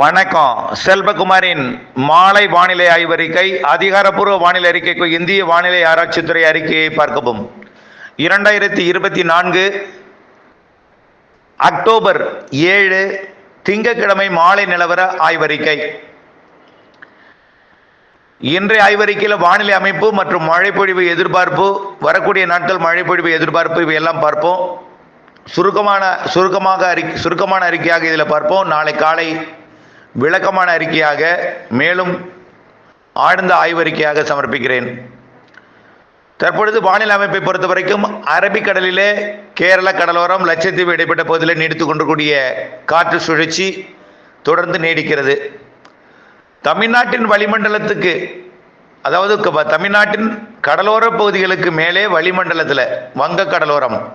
வணக்கம். செல்வகுமாரின் மாலை வானிலை ஆய்வறிக்கை அதிகாரப்பூர்வ வானிலை அறிக்கைக்கு இந்திய வானிலை ஆராய்ச்சித்துறை அறிக்கையை பார்க்கவும். இரண்டாயிரத்தி இருபத்தி நான்கு அக்டோபர் ஏழு திங்கட்கிழமை மாலை நிலவர ஆய்வறிக்கை. இன்றைய ஆய்வறிக்கையில் வானிலை அமைப்பு மற்றும் மழைப்பொழிவு எதிர்பார்ப்பு வரக்கூடிய நாட்கள் மழைப்பொழிவு எதிர்பார்ப்பு இவையெல்லாம் பார்ப்போம். சுருக்கமான சுருக்கமாக அறிக்கை சுருக்கமான அறிக்கையாக இதில் பார்ப்போம். நாளை காலை விளக்கமான அறிக்கையாக மேலும் ஆழ்ந்த ஆய்வறிக்கையாக சமர்ப்பிக்கிறேன். தற்பொழுது வானிலை அமைப்பை பொறுத்த வரைக்கும் அரபிக்கடலிலே கேரள கடலோரம் லட்சத்தீவு இடைப்பட்ட பகுதியில் நீடித்து கொண்டிருக்கூடிய காற்று சுழற்சி தொடர்ந்து நீடிக்கிறது. தமிழ்நாட்டின் வளிமண்டலத்துக்கு அதாவது க- தமிழ்நாட்டின் கடலோர பகுதிகளுக்கு மேலே வளிமண்டலத்தில் வங்க கடலோரம்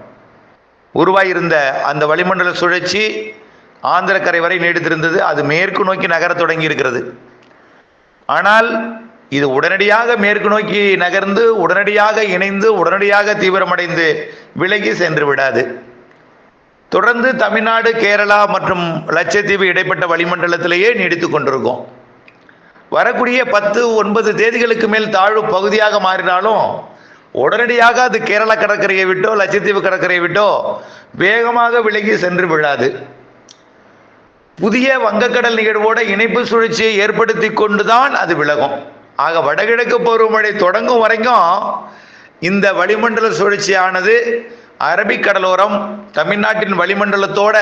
உருவாயிருந்த அந்த வளிமண்டல சுழற்சி ஆந்திரக்கரை வரை நீடித்திருந்தது. அது மேற்கு நோக்கி நகரத் தொடங்கி இருக்கிறது ஆனால் இது உடனடியாக மேற்கு நோக்கி நகர்ந்து உடனடியாக இணைந்து உடனடியாக தீவிரமடைந்து விலகி சென்று விடாது. தொடர்ந்து தமிழ்நாடு கேரளா மற்றும் லட்சத்தீவு இடைப்பட்ட வளிமண்டலத்திலேயே நீடித்து கொண்டிருக்கும். வரக்கூடிய பத்து ஒன்பது தேதிகளுக்கு மேல் தாழ்வு பகுதியாக மாறினாலும் உடனடியாக அது கேரள கடற்கரையை விட்டோ லட்சத்தீவு கடற்கரையை விட்டோ வேகமாக விலகி சென்று விழாது. புதிய வங்கக்கடல் நிகழ்வோட இணைப்பு சுழற்சியை ஏற்படுத்தி கொண்டுதான் அது விலகும். ஆக வடகிழக்கு பருவமழை தொடங்கும் வரைக்கும் இந்த வளிமண்டல சுழற்சியானது அரபிக்கடலோரம் தமிழ்நாட்டின் வளிமண்டலத்தோட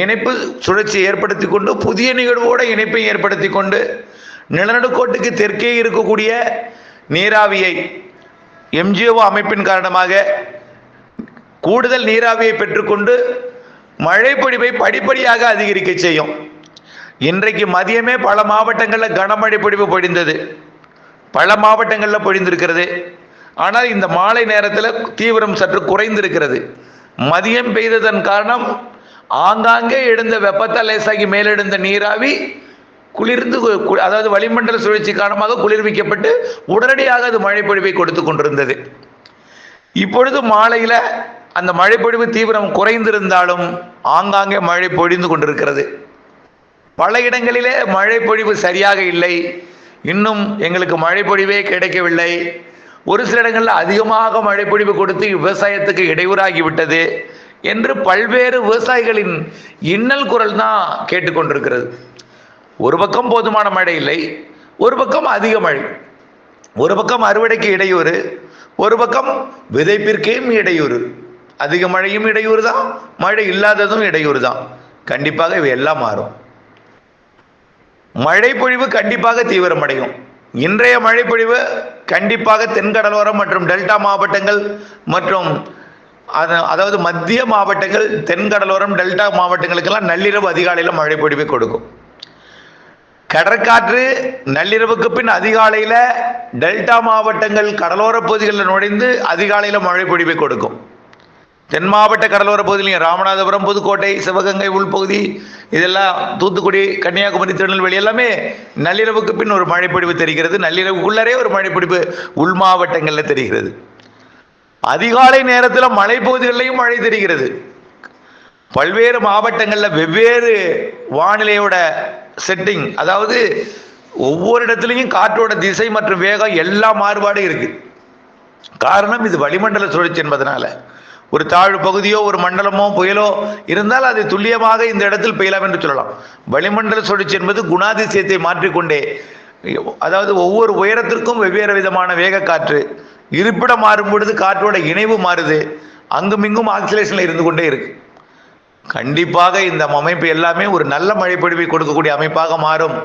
இணைப்பு சுழற்சியை ஏற்படுத்தி கொண்டு புதிய நிகழ்வோட இணைப்பை ஏற்படுத்தி கொண்டு நிலநடுக்கோட்டுக்கு தெற்கே இருக்கக்கூடிய நீராவியை எம்ஜிஓ அமைப்பின் காரணமாக கூடுதல் நீராவியை பெற்றுக்கொண்டு மழைப்பொழிவை படிப்படியாக அதிகரிக்க செய்யும். இன்றைக்கு மதியமே பல மாவட்டங்களில் கனமழை பொழிவு பொழிந்தது. பல மாவட்டங்களில் பொழிந்திருக்கிறது. ஆனால் இந்த மாலை நேரத்தில் தீவிரம் சற்று குறைந்திருக்கிறது. மதியம் பெய்ததன் காரணம் ஆங்காங்கே எழுந்த வெப்பத்தால் லேசாகி மேலெழுந்த நீராவி குளிர்ந்து அதாவது வளிமண்டல சுழற்சி காரணமாக குளிர்விக்கப்பட்டு உடனடியாக அது மழைப்பொழிவை கொடுத்து கொண்டிருந்தது. இப்பொழுது மாலையில் அந்த மழைப்பொழிவு தீவிரம் குறைந்திருந்தாலும் ஆங்காங்கே மழை பொழிந்து கொண்டிருக்கிறது. பல இடங்களிலே மழை பொழிவு சரியாக இல்லை. இன்னும் எங்களுக்கு மழை பொழிவே கிடைக்கவில்லை. ஒரு சில இடங்களில் அதிகமாக மழை பொழிவு கொடுத்து விவசாயத்துக்கு இடையூறாகிவிட்டது என்று பல்வேறு விவசாயிகளின் இன்னல் குரல் தான் கேட்டுக்கொண்டிருக்கிறது. ஒரு பக்கம் போதுமான மழை இல்லை ஒரு பக்கம் அதிக மழை. ஒரு பக்கம் அறுவடைக்கு இடையூறு ஒரு பக்கம் விதைப்பிற்கேயும் இடையூறு. அதிக மழையும் இடையூறு தான் மழை இல்லாததும் இடையூறு தான் கண்டிப்பாக இவை எல்லாம் மாறும். மழை பொழிவு கண்டிப்பாக தீவிரமடையும். இன்றைய மழை பொழிவு கண்டிப்பாக தென்கடலோரம் மற்றும் டெல்டா மாவட்டங்கள் மற்றும் அதாவது மத்திய மாவட்டங்கள் தென்கடலோரம் டெல்டா மாவட்டங்களுக்கெல்லாம் நள்ளிரவு அதிகாலையில் மழை பொழிவை கொடுக்கும். கடற்காற்று நள்ளிரவுக்கு பின் அதிகாலையில் டெல்டா மாவட்டங்கள் கடலோர பகுதிகளில் நுழைந்து அதிகாலையில் மழை பொழிவை கொடுக்கும். தென் மாவட்ட கடலோர பகுதியிலையும் ராமநாதபுரம் புதுக்கோட்டை சிவகங்கை உள்பகுதி இதெல்லாம் தூத்துக்குடி கன்னியாகுமரி திருநெல்வேலி எல்லாமே நள்ளிரவுக்கு பின் ஒரு மழைப்பொழிவு தெரிகிறது. நள்ளிரவுக்குள்ளரே ஒரு மழைப்பொழிவு உள் மாவட்டங்களில் தெரிகிறது. அதிகாலை நேரத்தில் மலைப்பகுதிகளிலையும் மழை தெரிகிறது. பல்வேறு மாவட்டங்களில் வெவ்வேறு வானிலையோட செட்டிங் அதாவது ஒவ்வொரு இடத்துலையும் காற்றோட திசை மற்றும் வேகம் எல்லா மாறுபாடும் இருக்கு. காரணம் இது வளிமண்டல சுழற்சி என்பதனால. ஒரு தாழ்வு பகுதியோ ஒரு மண்டலமோ புயலோ இருந்தால் அது துல்லியமாக இந்த இடத்தில் பெய்யலாம் என்று சொல்லலாம். வளிமண்டல சுழற்சி என்பது குணாதிசயத்தை மாற்றிக்கொண்டே அதாவது ஒவ்வொரு உயரத்திற்கும் வெவ்வேறு விதமான வேக காற்று இருப்பிடம் மாறும் பொழுது காற்றோட இணைவு மாறுது அங்குமிங்கும் ஆக்சிலேஷனில் இருந்து கொண்டே இருக்கு. கண்டிப்பாக இந்த அமைப்பு எல்லாமே ஒரு நல்ல மழைப்பொழிவை கொடுக்கக்கூடிய அமைப்பாக மாறும்.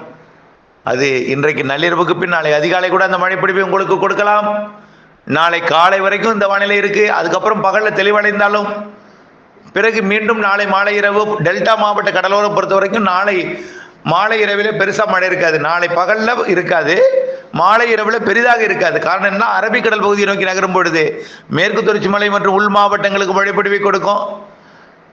அது இன்றைக்கு நள்ளிரவுக்கு பின் நாளை அதிகாலை கூட அந்த மழைப்பொழிவை உங்களுக்கு கொடுக்கலாம். நாளை காலை வரைக்கும் இந்த வானிலை இருக்கு. அதுக்கப்புறம் பகலில் தெளிவடைந்தாலும் பிறகு மீண்டும் நாளை மாலை இரவு டெல்டா மாவட்ட கடலோரம் பொறுத்த வரைக்கும் நாளை மாலை இரவில் பெருசாக மழை இருக்காது. நாளை பகலில் இருக்காது. மாலை இரவில் பெரிதாக இருக்காது. காரணம் என்ன? அரபிக்கடல் பகுதியை நோக்கி நகரும் பொழுது மேற்கு தொடர்ச்சி மலை மற்றும் உள் மாவட்டங்களுக்கு மழைப்பொழிவை கொடுக்கும்.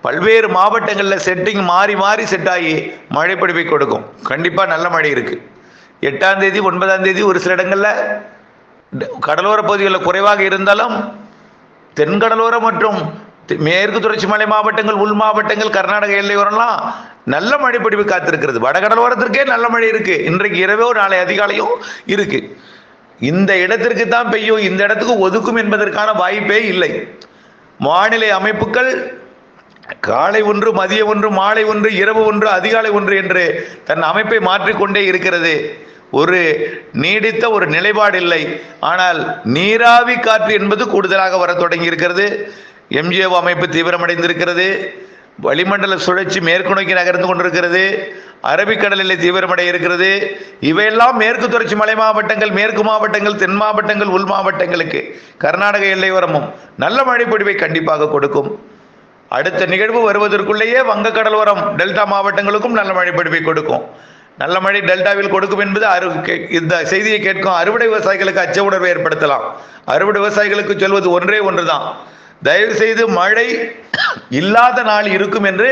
பல்வேறு மாவட்டங்களில் செட்டிங் மாறி மாறி செட் ஆகி மழைப்பொழிவை கொடுக்கும். கண்டிப்பாக நல்ல மழை இருக்குது எட்டாம் தேதி ஒன்பதாம் தேதி ஒரு சில இடங்களில் கடலோர பகுதிகளில் குறைவாக இருந்தாலும் தென்கடலோரம் மற்றும் மேற்கு தொடர்ச்சி மலை மாவட்டங்கள் உள் மாவட்டங்கள் கர்நாடக எல்லையோரெல்லாம் நல்ல மழை பிடிப்பு காத்திருக்கிறது. வடகடலோரத்திற்கே நல்ல மழை இருக்கு. இன்றைக்கு இரவோ நாளை அதிகாலையும் இருக்கு. இந்த இடத்திற்கு தான் பெய்யும் இந்த இடத்துக்கு ஒதுக்கும் என்பதற்கான வாய்ப்பே இல்லை. மாநில அமைப்புகள் காலை ஒன்று மதிய ஒன்று மாலை ஒன்று இரவு ஒன்று அதிகாலை ஒன்று என்று தன் அமைப்பை மாற்றிக்கொண்டே இருக்கிறது. ஒரு நீடித்த ஒரு நிலைப்பாடு இல்லை. ஆனால் நீராவி காற்று என்பது கூடுதலாக வர தொடங்கி இருக்கிறது எம்ஜிஓ அமைப்பு தீவிரமடைந்திருக்கிறது. வளிமண்டல சுழற்சி மேற்கு நோக்கி நகர்ந்து கொண்டிருக்கிறது. அரபிக்கடலில் தீவிரமடைய இருக்கிறது இவையெல்லாம் மேற்கு தொடர்ச்சி மலை மாவட்டங்கள் மேற்கு மாவட்டங்கள் தென் மாவட்டங்கள் உள் மாவட்டங்களுக்கு கர்நாடக எல்லையோரமும் நல்ல மழைப்பொழிவை கண்டிப்பாக கொடுக்கும். அடுத்த நிகழ்வு வருவதற்குள்ளேயே வங்கக்கடலோரம் டெல்டா மாவட்டங்களுக்கும் நல்ல மழைப்பொழிவை கொடுக்கும். நல்ல மழை டெல்டாவில் கொடுக்கும் என்பது அறு கே- இந்த செய்தியை கேட்கும் அறுவடை விவசாயிகளுக்கு அச்ச உணர்வை ஏற்படுத்தலாம். அறுவடை விவசாயிகளுக்கு சொல்வது ஒன்றே ஒன்றுதான். தயவு செய்து மழை இல்லாத நாள் இருக்கும் என்று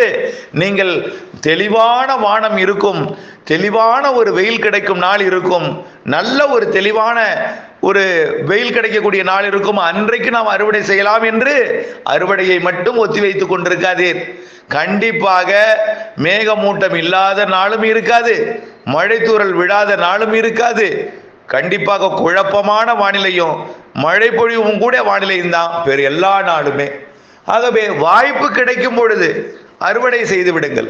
நீங்கள் தெளிவான வானம் இருக்கும் தெளிவான ஒரு வெயில் கிடைக்கும் நாள் இருக்கும் நல்ல ஒரு தெளிவான ஒரு வெயில் கிடைக்கக்கூடிய நாள் இருக்கும் அன்றைக்கு நாம் அறுவடை செய்யலாம் என்று அறுவடையை மட்டும் ஒத்தி வைத்துக் கொண்டிருக்காதீர். கண்டிப்பாக மேகமூட்டம் இல்லாத நாளும் இருக்காது. மழைத்தூரல் விழாத நாளும் இருக்காது. கண்டிப்பாக குழப்பமான வானிலையும் மழை பொழிவும் கூட வானிலையும் தான் வேறு எல்லா நாளுமே. ஆகவே வாய்ப்பு கிடைக்கும் பொழுது அறுவடை செய்து விடுங்கள்.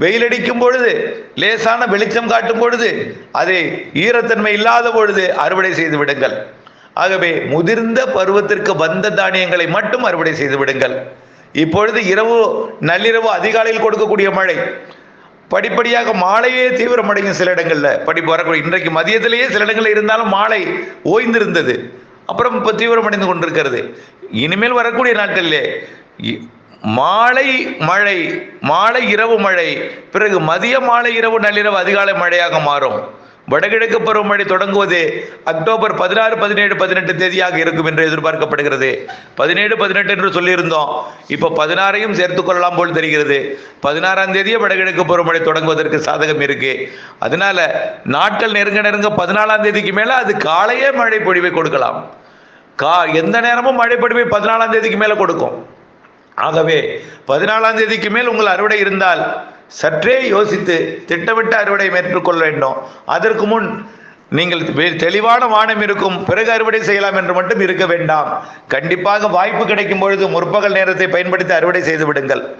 வெயிலடிக்கும் பொழுது லேசான வெளிச்சம் காட்டும் பொழுது அதை ஈரத்தன்மை இல்லாத பொழுது அறுவடை செய்து விடுங்கள். ஆகவே முதிர்ந்த பருவத்திற்கு வந்த தானியங்களை மட்டும் அறுவடை செய்து விடுங்கள். இப்பொழுது இரவு நள்ளிரவு அதிகாலையில் கொடுக்கக்கூடிய மழை. படிப்படியாக மாலையே தீவிரமடையும் சில இடங்களில். படிப்பு வரக்கூடிய இன்றைக்கு மதியத்திலேயே சில இடங்களில் இருந்தாலும் மாலை ஓய்ந்திருந்தது. அப்புறம் இப்போ தீவிரமடைந்து கொண்டிருக்கிறது. இனிமேல் வரக்கூடிய நாட்களிலே இ- மாலை மழை மாலை இரவு மழை பிறகு மதிய மாலை இரவு நள்ளிரவு அதிகாலை மழையாக மாறும். வடகிழக்கு பருவமழை தொடங்குவது அக்டோபர் பதினாறு பதினேழு பதினெட்டு தேதியாக இருக்கும் என்று எதிர்பார்க்கப்படுகிறது. பதினேழு பதினெட்டு என்று சொல்லியிருந்தோம். இப்போ பதினாறையும் சேர்த்துக் கொள்ளலாம் போல் தெரிகிறது. பதினாறாம் தேதியே வடகிழக்கு பருவமழை தொடங்குவதற்கு சாதகம் இருக்கு. அதனால நாட்கள் நெருங்க நெருங்க பதினாலாம் தேதிக்கு மேலே அது காலையே மழை பொழிவை கொடுக்கலாம். கா எந்த நேரமும் மழை பொழிவை பதினாலாம் தேதிக்கு மேலே கொடுக்கும். ஆகவே பதினாலாம் தேதிக்கு மேல் உங்கள் அறுவடை இருந்தால் சற்றே யோசித்து திட்டமிட்ட அறுவடை மேற்கொள்ள வேண்டும். அதற்கு முன் நீங்கள் தெளிவான வானம் இருக்கும் பிறகு அறுவடை செய்யலாம் என்று மட்டும் இருக்க வேண்டாம். கண்டிப்பாக வாய்ப்பு கிடைக்கும் பொழுது முற்பகல் நேரத்தை பயன்படுத்தி அறுவடை செய்து விடுங்கள்.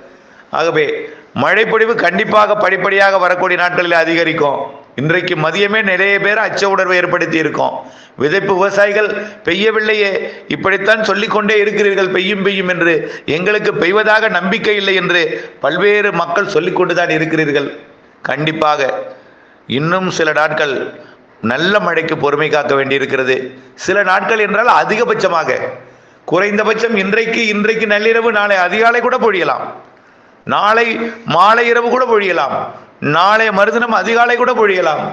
ஆகவே மழைப்பொழிவு கண்டிப்பாக படிப்படியாக வரக்கூடிய நாட்களில் அதிகரிக்கும். இன்றைக்கு மதியமே நிறைய பேர் அச்ச உணர்வை ஏற்படுத்தி இருக்கோம். விதைப்பு விவசாயிகள் பெய்யவில்லையே. இப்படித்தான் சொல்லிக்கொண்டே இருக்கிறீர்கள் பெய்யும் பெய்யும் என்று. எங்களுக்கு பெய்வதாக நம்பிக்கை இல்லை என்று பல்வேறு மக்கள் சொல்லிக்கொண்டுதான் இருக்கிறீர்கள். கண்டிப்பாக இன்னும் சில நாட்கள் நல்ல மழைக்கு பொறுமை காக்க வேண்டியிருக்கிறது. சில நாட்கள் என்றால் அதிகபட்சமாக. குறைந்தபட்சம் இன்றைக்கு இன்றைக்கு நள்ளிரவு நாளை அதிகாலை கூட பொழியலாம். நாளை மாலை இரவு கூட பொழியலாம். நாளை மறுதினம் அதிகாலை கூட பொழியலாம்.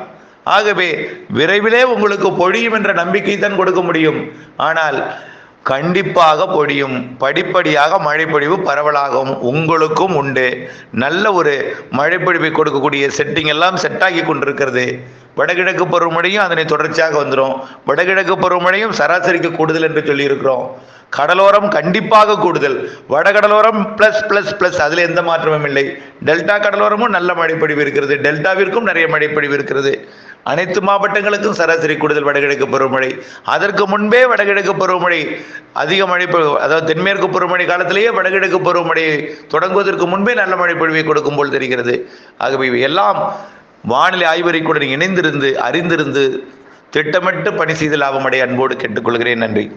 ஆகவே விரைவிலே உங்களுக்கு பொழியும் என்ற நம்பிக்கை தான் கொடுக்க முடியும். ஆனால் கண்டிப்பாக பொடியும் படிப்படியாக மழைப்பொழிவு பரவலாகும் உங்களுக்கும் உண்டு. நல்ல ஒரு மழைப்பொழிவை கொடுக்கக்கூடிய செட்டிங் எல்லாம் செட்டாகி கொண்டிருக்கிறது. வடகிழக்கு பருவமழையும் அதனை தொடர்ச்சியாக வந்துடும் வடகிழக்கு பருவமழையும் சராசரிக்கு கூடுதல் என்று சொல்லியிருக்கிறோம். கடலோரம் கண்டிப்பாக கூடுதல். வடகடலோரம் பிளஸ் பிளஸ் பிளஸ் அதில் எந்த மாற்றமும் இல்லை. டெல்டா கடலோரமும் நல்ல மழைப்பொழிவு இருக்கிறது. டெல்டாவிற்கும் நிறைய மழைப்பொழிவு இருக்கிறது. அனைத்து மாவட்டங்களுக்கும் சராசரி கூடுதல் வடகிழக்கு பருவமழை. அதற்கு முன்பே வடகிழக்கு பருவமழை அதிக மழை அதாவது தென்மேற்கு பருவமழை காலத்திலேயே வடகிழக்கு பருவமழை தொடங்குவதற்கு முன்பே நல்ல மழை பொழிவை கொடுக்கும் போல் தெரிகிறது. ஆகவே எல்லாம் வானிலை ஆய்வறிக்கையுடன் இணைந்திருந்து அறிந்திருந்து திட்டமிட்டு பணி செய்து லாபமடைய அன்போடு கேட்டுக்கொள்கிறேன். நன்றி.